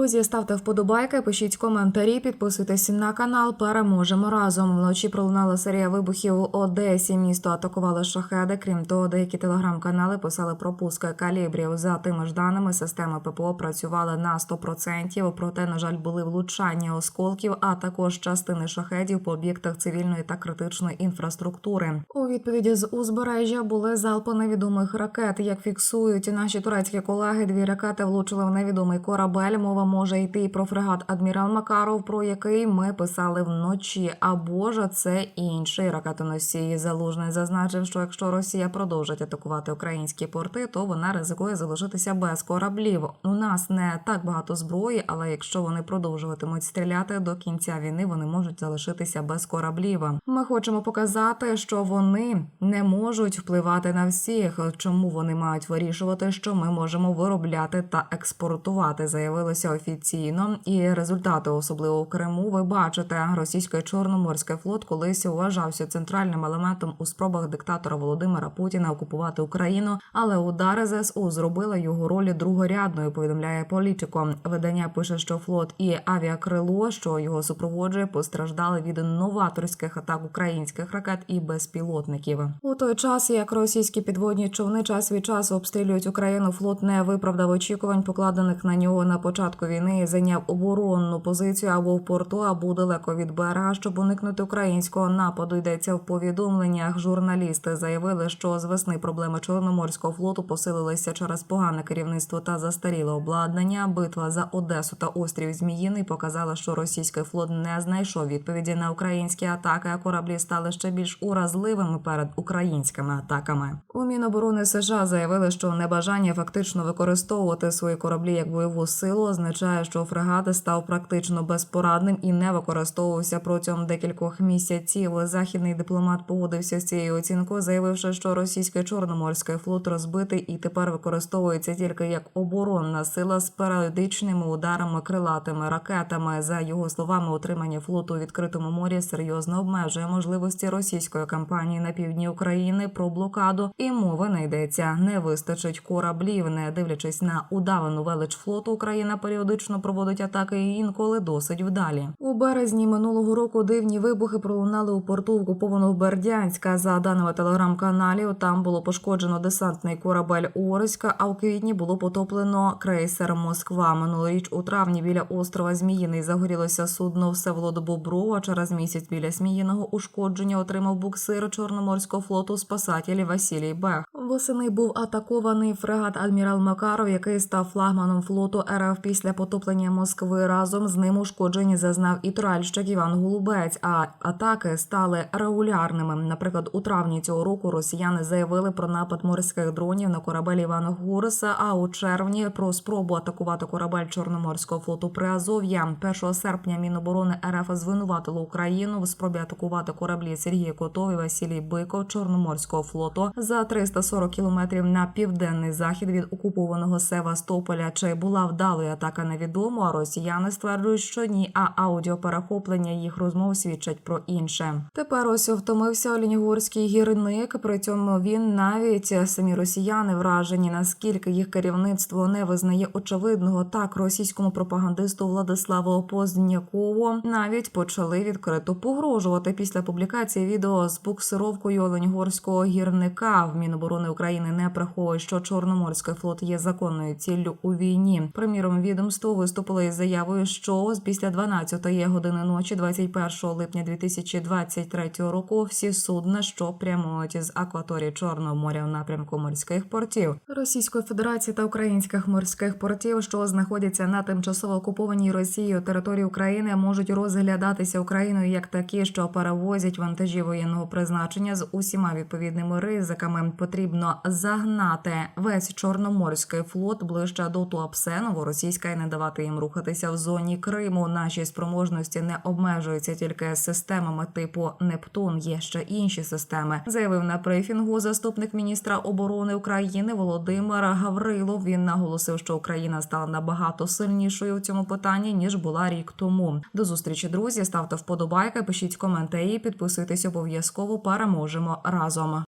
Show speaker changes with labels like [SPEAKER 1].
[SPEAKER 1] Друзі, ставте вподобайки, пишіть коментарі, підписуйтесь на канал. Переможемо разом. Вночі пролунала серія вибухів у Одесі. Місто атакували шахеди. Крім того, деякі телеграм-канали писали про пуски калібрів. За тими ж даними, системи ППО працювали на 100%, проте, на жаль, були влучання осколків, а також частини шахедів по об'єктах цивільної та критичної інфраструктури. У відповіді з узбережжя були залпи невідомих ракет. Як фіксують наші турецькі колеги, дві ракети влучили в невідомий корабель. Мова може йти про фрегат Адмірал Макаров, про який ми писали вночі. Або ж це інший ракетоносій. Залужний зазначив, що якщо Росія продовжить атакувати українські порти, то вона ризикує залишитися без кораблів. У нас не так багато зброї, але якщо вони продовжуватимуть стріляти до кінця війни, вони можуть залишитися без кораблів. Ми хочемо показати, що вони не можуть впливати на всіх. Чому вони мають вирішувати, що ми можемо виробляти та експортувати, заявилося офіційно. І результати, особливо в Криму, ви бачите, російський чорноморський флот колись вважався центральним елементом у спробах диктатора Володимира Путіна окупувати Україну, але удари ЗСУ зробили його роль другорядною. Повідомляє політико. Видання пише, що флот і авіакрило, що його супроводжує, постраждали від новаторських атак українських ракет і безпілотників. У той час, як російські підводні човни час від часу обстрілюють Україну, флот не виправдав очікувань, покладених на нього на початку війни, зайняв оборонну позицію або в порту, або далеко від берега, щоб уникнути українського нападу. Йдеться в повідомленнях. Журналісти заявили, що з весни проблеми Чорноморського флоту посилилися через погане керівництво та застаріле обладнання. Битва за Одесу та острів Зміїний показала, що російський флот не знайшов відповіді на українські атаки, а кораблі стали ще більш уразливими перед українськими атаками. У Міноборони США заявили, що небажання фактично використовувати свої кораблі як бойову силу означає, що фрегат став практично безпорадним і не використовувався протягом декількох місяців. Західний дипломат погодився з цією оцінкою, заявивши, що російський чорноморський флот розбитий і тепер використовується тільки як оборонна сила з періодичними ударами крилатими ракетами. За його словами, утримання флоту у відкритому морі серйозно обмежує можливості російської кампанії на півдні України про блокаду, і мови не йдеться. Не вистачить кораблів, не дивлячись на удавану велич флоту. Україна періодично проводить атаки і інколи досить вдалі. У березні минулого року дивні вибухи пролунали у порту окупованого Бердянська. За даними телеграм-каналів, там було пошкоджено десантний корабель Орська, а у квітні було потоплено крейсер Москва. Минулоріч у травні біля острова Зміїний загорілося судно Всеволод Боброва. Через місяць біля Зміїного ушкодження отримав буксир Чорноморського флоту спасателі Василій Бех. Восени був атакований фрегат Адмірал Макаров, який став флагманом флоту РФ після потоплення Москви. Разом з ним ушкоджені зазнав і тральщик Іван Голубець. А атаки стали регулярними. Наприклад, у травні цього року росіяни заявили про напад морських дронів на корабель Івана Гуреса. А у червні про спробу атакувати корабель Чорноморського флоту Приазов'я. 1 серпня Міноборони РФ звинуватило Україну в спробі атакувати кораблі Сергія Котов і Василій Биков Чорноморського флоту за 340 кілометрів на південний захід від окупованого Севастополя. Чи була вдалою атака, невідомо. А росіяни стверджують, що ні. А аудіоперехоплення їх розмов свідчать про інше. Тепер ось втомився Олінігорський гірник. При цьому він навіть самі росіяни вражені, наскільки їх керівництво не визнає очевидного. Так російському пропагандисту Владиславу Позднякову навіть почали відкрито погрожувати після публікації відео з буксировкою Оленьгорського гірника. В Міноборони України не приховує, що Чорноморський флот є законною ціллю у війні. Приміром, відомство виступило із заявою, що після 12-ї години ночі, 21 липня 2023 року, всі судна, що прямують з акваторії Чорного моря в напрямку морських портів Російської Федерації та українських морських портів, що знаходяться на тимчасово окупованій Росією території України, можуть розглядатися Україною як такі, що перевозять вантажі воєнного призначення з усіма відповідними ризиками. Потрібно загнати весь чорноморський флот ближче до Туапсе, Новоросійська не давати їм рухатися в зоні Криму. Наші спроможності не обмежуються тільки системами типу Нептун. Є ще інші системи, заявив на брифінгу заступник міністра оборони України Володимир Гаврилов. Він наголосив, що Україна стала набагато сильнішою у цьому питанні ніж була рік тому. До зустрічі, друзі. Ставте вподобайки, пишіть коментарі, підписуйтесь обов'язково. Переможемо разом.